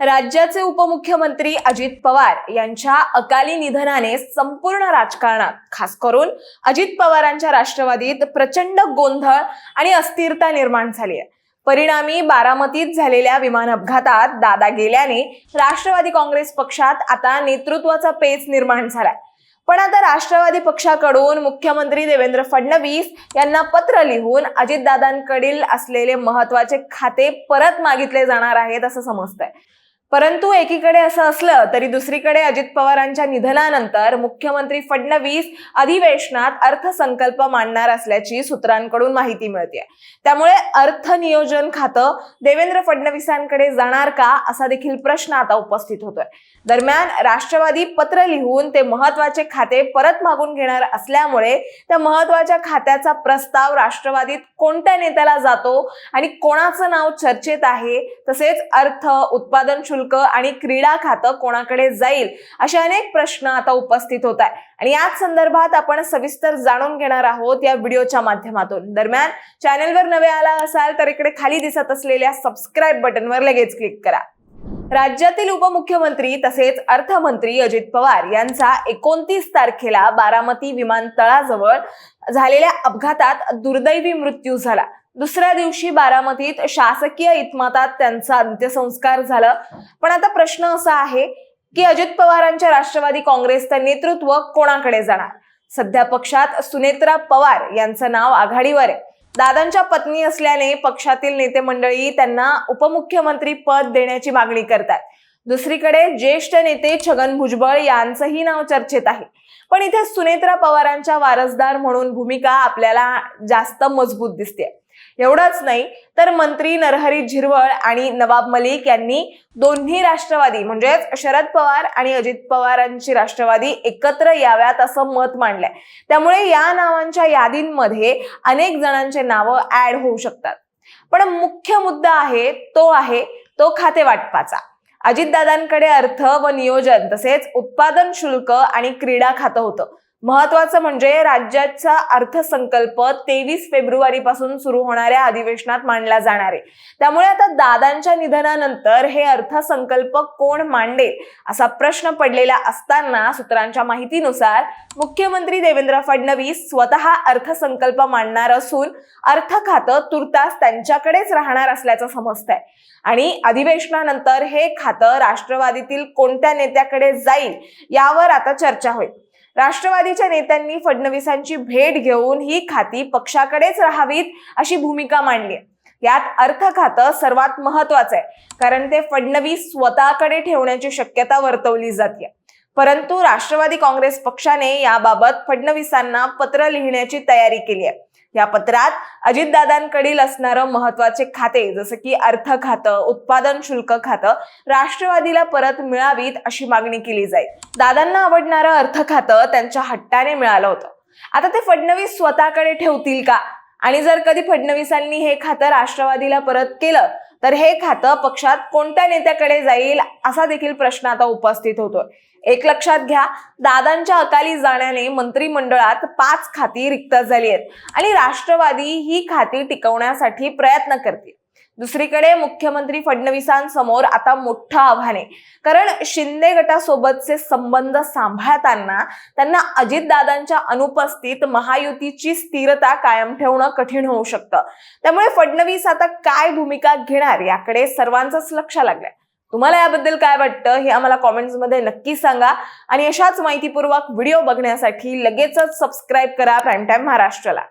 राज्याचे उपमुख्यमंत्री अजित पवार यांच्या अकाली निधनाने संपूर्ण राजकारणात खास करून अजित पवारांच्या राष्ट्रवादीत प्रचंड गोंधळ आणि अस्थिरता निर्माण झाली आहे. परिणामी बारामतीत झालेल्या विमान अपघातात दादा गेल्याने राष्ट्रवादी काँग्रेस पक्षात आता नेतृत्वाचा पेच निर्माण झालाय. पण आता राष्ट्रवादी पक्षाकडून मुख्यमंत्री देवेंद्र फडणवीस यांना पत्र लिहून अजितदादांकडील असलेले महत्त्वाचे खाते परत मागितले जाणार आहेत असं समजतंय. परंतु एकीकडे असं असलं तरी दुसरीकडे अजित पवारांच्या निधनानंतर मुख्यमंत्री फडणवीस अधिवेशनात अर्थसंकल्प मांडणार असल्याची सूत्रांकडून माहिती मिळते त्यामुळे अर्थ नियोजन खातं देवेंद्र फडणवीसांकडे जाणार का असा देखील प्रश्न आता उपस्थित होतोय. दरम्यान राष्ट्रवादी पत्र लिहून ते महत्त्वाचे खाते परत मागून घेणार असल्यामुळे त्या महत्त्वाच्या खात्याचा प्रस्ताव राष्ट्रवादीत कोणत्या नेत्याला जातो आणि कोणाचं नाव चर्चेत आहे तसेच अर्थ उत्पादन शुल्क आणि क्रीडा खातं कोणाकडे जाईल असे अनेक प्रश्न आता उपस्थित होत आहे आणि याच संदर्भात आपण सविस्तर जाणून घेणार आहोत या व्हिडिओच्या माध्यमातून. दरम्यान चॅनेलवर नवे आला असाल तर इकडे खाली दिसत असलेल्या सबस्क्राईब बटनवर लगेच क्लिक करा. राज्यातील उपमुख्यमंत्री तसेच अर्थमंत्री अजित पवार यांचा एकोणतीस तारखेला बारामती विमानतळाजवळ झालेल्या अपघातात दुर्दैवी मृत्यू झाला. दुसऱ्या दिवशी बारामतीत शासकीय इतमातात त्यांचा अंत्यसंस्कार झाला. पण आता प्रश्न असा आहे की अजित पवारांच्या राष्ट्रवादी काँग्रेसचं नेतृत्व कोणाकडे जाणार? सध्या पक्षात सुनेत्रा पवार यांचं नाव आघाडीवर आहे. दादांच्या पत्नी असल्याने पक्षातील नेते मंडळी त्यांना उपमुख्यमंत्री पद देण्याची मागणी करतात. दुसरीकडे ज्येष्ठ नेते छगन भुजबळ यांचंही नाव चर्चेत आहे. पण इथे सुनेत्रा पवारांच्या वारसदार म्हणून भूमिका आपल्याला जास्त मजबूत दिसते. एवढंच नाही तर मंत्री नरहरी झिरवळ आणि नवाब मलिक यांनी दोन्ही राष्ट्रवादी म्हणजेच शरद पवार आणि अजित पवारांची राष्ट्रवादी एकत्र याव्यात असं मत मांडलंय. त्यामुळे या नावांच्या यादींमध्ये अनेक जणांचे नावं ऍड होऊ शकतात. पण मुख्य मुद्दा आहे तो आहे तो खाते वाटपाचा. अजितदादांकडे अर्थ व नियोजन तसेच उत्पादन शुल्क आणि क्रीडा खातं होतं. महत्वाचं म्हणजे राज्याचा अर्थसंकल्प तेवीस फेब्रुवारी पासून सुरू होणाऱ्या अधिवेशनात मांडला जाणार आहे. त्यामुळे आता दादांच्या निधनानंतर हे अर्थसंकल्प कोण मांडेल असा प्रश्न पडलेला असताना सूत्रांच्या माहितीनुसार मुख्यमंत्री देवेंद्र फडणवीस स्वतः अर्थसंकल्प मांडणार असून अर्थ खातं तुर्तास त्यांच्याकडेच राहणार असल्याचं समजतंय. आणि अधिवेशनानंतर हे खातं राष्ट्रवादीतील कोणत्या नेत्याकडे जाईल यावर आता चर्चा होईल. राष्ट्रवादीच्या नेत्यांनी फडणवीसांची भेट घेऊन ही खाती पक्षाकडेच राहावीत अशी भूमिका मांडली यात अर्थ खातं सर्वात महत्वाचं आहे कारण ते फडणवीस स्वतःकडे ठेवण्याची शक्यता वर्तवली जाते परंतु राष्ट्रवादी काँग्रेस पक्षाने याबाबत फडणवीसांना पत्र लिहिण्याची तयारी केली आहे. या पत्रात अजितदादांकडील असणारं महत्त्वाचे खाते जसं की अर्थ खातं उत्पादन शुल्क खातं राष्ट्रवादीला परत मिळावीत अशी मागणी केली जाईल. दादांना आवडणारं अर्थ खातं त्यांच्या हट्टाने मिळालं होतं. आता ते फडणवीस स्वतःकडे ठेवतील का? आणि जर कधी फडणवीसांनी हे खातं राष्ट्रवादीला परत केलं तर हे खातं पक्षात कोणत्या नेत्याकडे जाईल असा देखील प्रश्न आता उपस्थित होतोय. एक लक्षात घ्या दादांच्या अकाली जाण्याने मंत्रिमंडळात पाच खाती रिक्त झाली आहेत आणि राष्ट्रवादी ही खाती टिकवण्यासाठी प्रयत्न करते दुसरीकडे मुख्यमंत्री फडणवीसांसमोर आता मोठं आव्हान आहे. कारण शिंदे गटासोबतचे संबंध सांभाळताना त्यांना अजितदादांच्या अनुपस्थित महायुतीची स्थिरता कायम ठेवणं कठीण होऊ शकतं. त्यामुळे फडणवीस आता काय भूमिका घेणार याकडे सर्वांचंच लक्ष लागलंय. तुम्हाला याबद्दल काय वाटतं हे आम्हाला कॉमेंट्समध्ये नक्की सांगा. आणि अशाच माहितीपूर्वक व्हिडिओ बघण्यासाठी लगेचच सबस्क्राईब करा प्राईम टाईम महाराष्ट्राला.